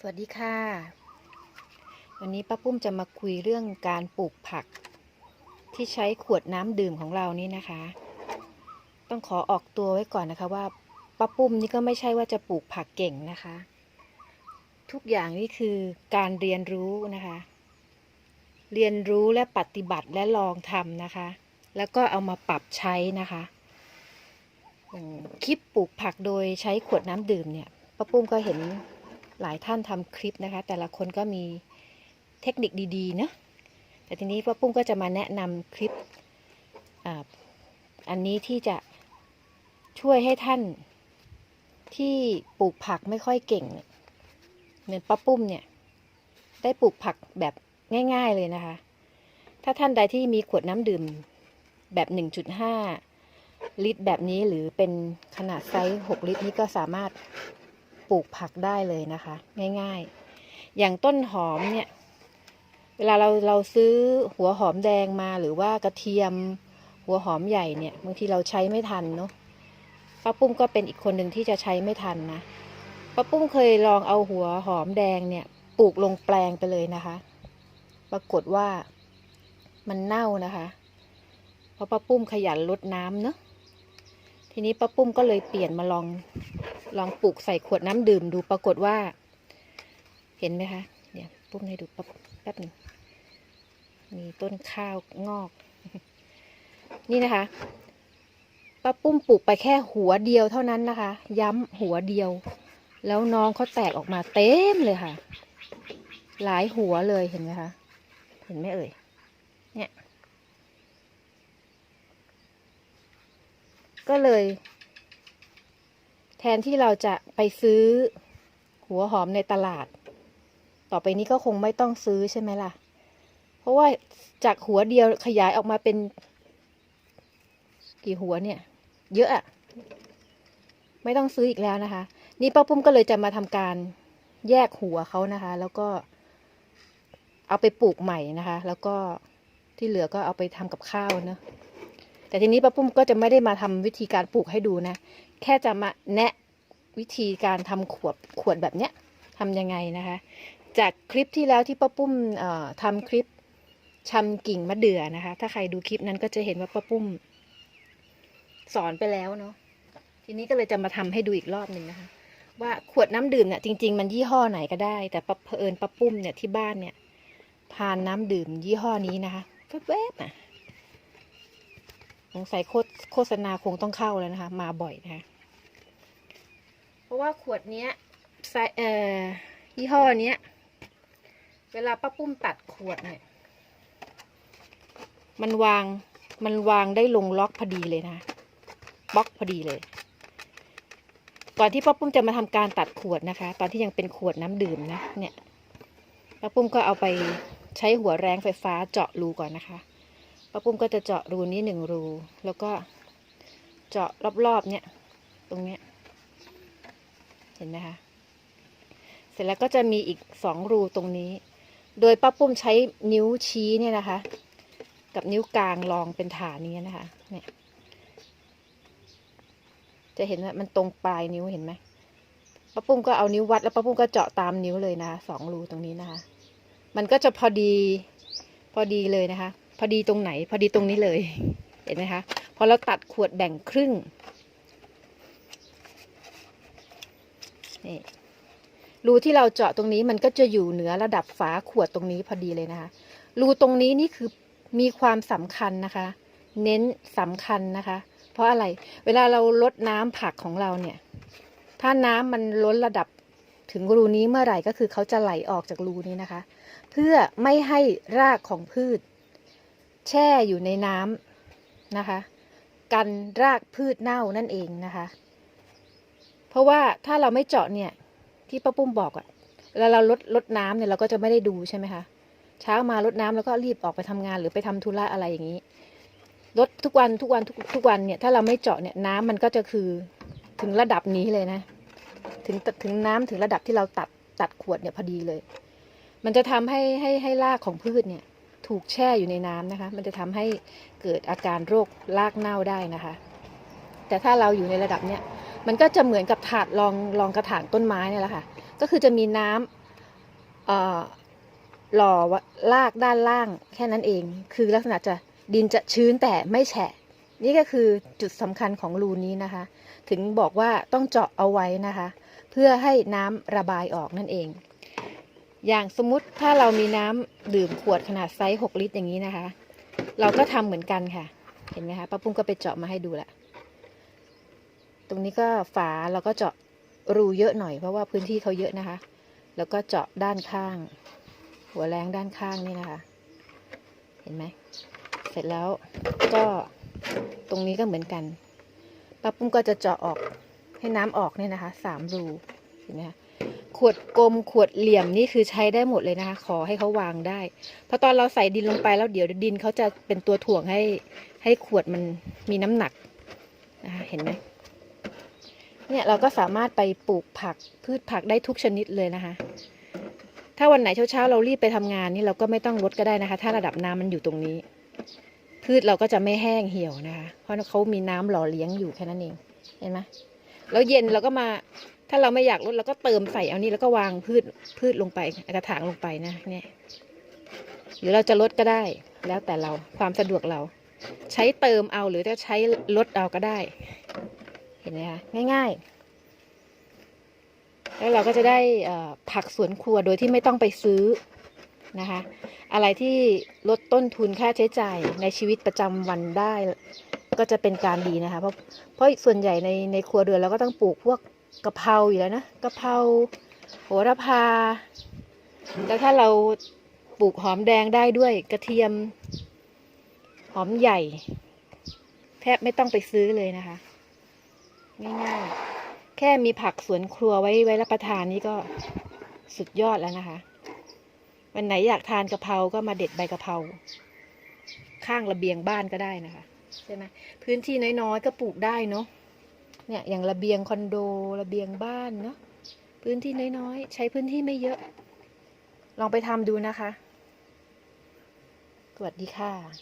สวัสดีค่ะ วันนี้ป้าปุ้มจะมาคุยเรื่องการปลูกผัก ที่ใช้ขวดน้ำดื่มของเรานี่นะคะ ต้องขอออกตัวไว้ก่อนนะคะว่าป้าปุ้มนี่ก็ไม่ใช่ว่าจะปลูกผักเก่งนะคะ ทุกอย่างนี่คือการเรียนรู้นะคะ เรียนรู้และปฏิบัติและลองทำนะคะ แล้วก็เอามาปรับใช้นะคะอย่างคลิปปลูกผักโดยใช้ขวดน้ำดื่มเนี่ยป้าปุ้มก็เห็น หลายท่านทำคลิปนะคะ แต่ละคนก็มีเทคนิคดีๆเนอะแต่ทีนี้ป้าปุ้มก็จะมาแนะนำคลิปออันนี้ที่จะช่วยให้ท่านที่ปลูกผักไม่ค่อยเก่งเนี่ยเหมือนป้าปุ้มเนี่ย ได้ปลูกผักแบบง่าย ๆเลยนะคะ ถ้าท่านใดที่มีขวดน้ำดื่มแบบ 1.5 ลิตรแบบนี้หรือเป็นขนาดไซส์ 6 ลิตรนี้ก็สามารถ ปลูกผักได้เลยนะคะ ง่ายๆ อย่างต้นหอมเนี่ย เวลาเราเราซื้อหัวหอมแดงมาหรือว่ากระเทียมหัวหอมใหญ่เนี่ยบางทีเราใช้ไม่ทันเนาะป้าปุ้มก็เป็นอีกคนหนึ่งที่จะใช้ไม่ทันนะป้าปุ้มเคยลองเอาหัวหอมแดงเนี่ย ปลูกลงแปลงไปเลยนะคะ ปรากฏว่ามันเน่านะคะ เพราะป้าปุ้มขยันลดน้ำเนาะทีนี้ป้าปุ้มก็เลยเปลี่ยนมาลอง ลองปลูกใส่ขวดน้ำดื่มดูปรากฏว่า เห็นไหมคะ เดี๋ยวปุ้มให้ดูแป๊บแป๊บหนึ่งมีต้นข้าวงอก นี่นะคะป้าปุ้มปลูกไปแค่หัวเดียวเท่านั้นนะคะ ย้ำหัวเดียว แล้วน้องเขาแตกออกมาเต็มเลยค่ะ หลายหัวเลยเห็นไหมคะเห็นไหมเอ่ยเนี่ย ก็เลย แทนที่เราจะไปซื้อหัวหอมในตลาด ต่อไปนี้ก็คงไม่ต้องซื้อใช่ไหมล่ะ เพราะว่าจากหัวเดียวขยายออกมาเป็น กี่หัวเนี่ย เยอะอะ ไม่ต้องซื้ออีกแล้วนะคะ นี่ป้าปุ้มก็เลยจะมาทำการแยกหัวเขานะคะ แล้วก็เอาไปปลูกใหม่นะคะ แล้วก็ที่เหลือก็เอาไปทำกับข้าวเนอะแต่ทีนี้ป้าปุ้มก็จะไม่ได้มาทำวิธีการปลูกให้ดูนะ แค่จะมาแนะวิธีการทำขวดขวดแบบเนี้ยทำยังไงนะคะ จากคลิปที่แล้วที่ป้าปุ้มทำคลิปชำกิ่งมะเดื่อนะคะ ถ้าใครดูคลิปนั้นก็จะเห็นว่าป้าปุ้ม สอนไปแล้วเนาะทีนี้ก็เลยจะมาทำให้ดูอีกรอบหนึ่งนะคะ ว่าขวดน้ำดื่มเนี่ยจริง ๆ มันยี่ห้อไหนก็ได้ แต่ปะเผอิญป้าปุ้มเนี่ยที่บ้านเนี่ยทานน้ำดื่มยี่ห้อนี้นะคะแวบๆน่ะ งสัยโฆษโฆษณาคงต้องเข้าแล้วนะคะ มาบ่อยนะคะ เพราะว่าขวดเนี้ยไซเอ่อยี่ห้อเนี้ย เวลาป้าปุ้มตัดขวดเนี่ย มันวาง มันวางได้ลงล็อกพอดีเลยนะบล็อกพอดีเลย ก่อนที่ป้าปุ้มจะมาทำการตัดขวดนะคะ ตอนที่ยังเป็นขวดน้ำดื่มนะ เนี่ย ป้าปุ้มก็เอาไปใช้หัวแรงไฟฟ้าเจาะรูก่อนนะคะ ป้าปุ้มก็จะเจาะรูนี้หนึ่งรู แล้วก็เจาะรอบๆเนี่ย ตรงเนี้ย เห็นไหมคะ เสร็จแล้วก็จะมีอีกสองรูตรงนี้ โดยป้าปุ้มใช้นิ้วชี้เนี่ยนะคะ กับนิ้วกลางรองเป็นฐานนี้นะคะ เนี่ย จะเห็นว่ามันตรงปลายนิ้วเห็นไหมป้าปุ้มก็เอานิ้ววัดแล้วป้าปุ้มก็เจาะตามนิ้วเลยนะคะสองรูตรงนี้นะคะ มันก็จะพอดีพอดีเลยนะคะ พอดีตรงไหน พอดีตรงนี้เลย เห็นไหมคะพอเราตัดขวดแบ่งครึ่งนี่รูที่เราเจาะตรงนี้มันก็จะอยู่เหนือระดับฝาขวดตรงนี้พอดีเลยนะคะ รูตรงนี้นี่คือมีความสำคัญนะคะ เน้นสำคัญนะคะ เพราะอะไร เวลาเราลดน้ำผักของเราเนี่ย ถ้าน้ำมันล้นระดับถึงรูนี้เมื่อไหร่ก็คือเขาจะไหลออกจากรูนี้นะคะ เพื่อไม่ให้รากของพืช แช่อยู่ในน้ำนะคะ กันรากพืชเน่านั่นเองนะคะ เพราะว่าถ้าเราไม่เจาะเนี่ย ที่ป้าปุ้มบอกอะเวลาเราลดลดน้ำเนี่ยเราก็จะไม่ได้ดูใช่ไหมคะเช้ามาลดน้ำแล้วก็รีบออกไปทำงานหรือไปทำธุระอะไรอย่างนี้ลดทุกวันทุกวันทุกทุกวันเนี่ยถ้าเราไม่เจาะเนี่ยน้ำมันก็จะคือถึงระดับนี้เลยนะ ถึงถึงน้ำถึงระดับที่เราตัดตัดขวดเนี่ยพอดีเลย มันจะทำให้ให้ให้รากของพืชเนี่ย ถูกแช่อยู่ในน้ำนะคะ มันจะทำให้เกิดอาการโรครากเน่าได้นะคะ แต่ถ้าเราอยู่ในระดับเนี้ยมันก็จะเหมือนกับถาดรองรองกระถางต้นไม้เนี่ยแหละค่ะ ก็คือจะมีน้ำหล่อลากด้านล่างแค่นั้นเอง คือลักษณะจะดินจะชื้นแต่ไม่แฉะ นี่ก็คือจุดสำคัญของรูนี้นะคะ ถึงบอกว่าต้องเจาะเอาไว้นะคะ เพื่อให้น้ำระบายออกนั่นเอง อย่างสมมติถ้าเรามีน้ำดื่มขวดขนาดไซส์6ลิตรอย่างนี้นะคะ เราก็ทำเหมือนกันค่ะ เห็นไหมคะป้าปุ้มก็ไปเจาะมาให้ดูละตรงนี้ก็ฝาเราก็เจาะรูเยอะหน่อยเพราะว่าพื้นที่เขาเยอะนะคะ แล้วก็เจาะด้านข้าง หัวแรงด้านข้างนี่นะคะ เห็นไหมเสร็จแล้วก็ตรงนี้ก็เหมือนกันป้าปุ้มก็จะเจาะออกให้น้ำออกเนี่ยนะคะสามรูเห็นไหมคะ ขวดกลมขวดเหลี่ยมนี่คือใช้ได้หมดเลยนะคะ ขอให้เขาวางได้ เพราะตอนเราใส่ดินลงไปแล้วเดี๋ยวดินเขาจะเป็นตัวถ่วงให้ให้ขวดมันมีน้ำหนักนะคะเห็นไหมเนี่ยเราก็สามารถไปปลูกผักพืชผักได้ทุกชนิดเลยนะคะ ถ้าวันไหนเช้าๆเรารีบไปทำงานนี่เราก็ไม่ต้องลดก็ได้นะคะ ถ้าระดับน้ำมันอยู่ตรงนี้ พืชเราก็จะไม่แห้งเหี่ยวนะคะ เพราะเขามีน้ำหล่อเลี้ยงอยู่แค่นั้นเอง เห็นไหมแล้วเย็นเราก็มา ถ้าเราไม่อยากลดเราก็เติมใส่เอานี่แล้วก็วางพืชพืชลงไปกระถางลงไปนะเนี่ย หรือเราจะลดก็ได้ แล้วแต่เราความสะดวกเรา ใช้เติมเอาหรือจะใช้ลดเอาก็ได้ เห็นไหมคะง่ายๆ แล้วเราก็จะได้ผักสวนครัวโดยที่ไม่ต้องไปซื้อนะคะ อะไรที่ลดต้นทุนค่าใช้จ่ายในชีวิตประจำวันได้ ก็จะเป็นการดีนะคะ เพราะเพราะส่วนใหญ่ในในครัวเรือนเราก็ต้องปลูกพวก กะเพราอยู่แล้วนะกะเพราโหระพา แล้วถ้าเราปลูกหอมแดงได้ด้วยกระเทียม หอมใหญ่ แทบไม่ต้องไปซื้อเลยนะคะ ง่ายๆ แค่มีผักสวนครัวไว้ไว้รับประทานนี่ก็สุดยอดแล้วนะคะ วันไหนอยากทานกะเพราก็มาเด็ดใบกะเพราข้างระเบียงบ้านก็ได้นะคะ ใช่ไหมพื้นที่น้อยๆก็ปลูกได้เนาะ เนี่ยอย่างระเบียงคอนโดระเบียงบ้านเนาะพื้นที่น้อยๆ ใช้พื้นที่ไม่เยอะ ลองไปทำดูนะคะ สวัสดีค่ะ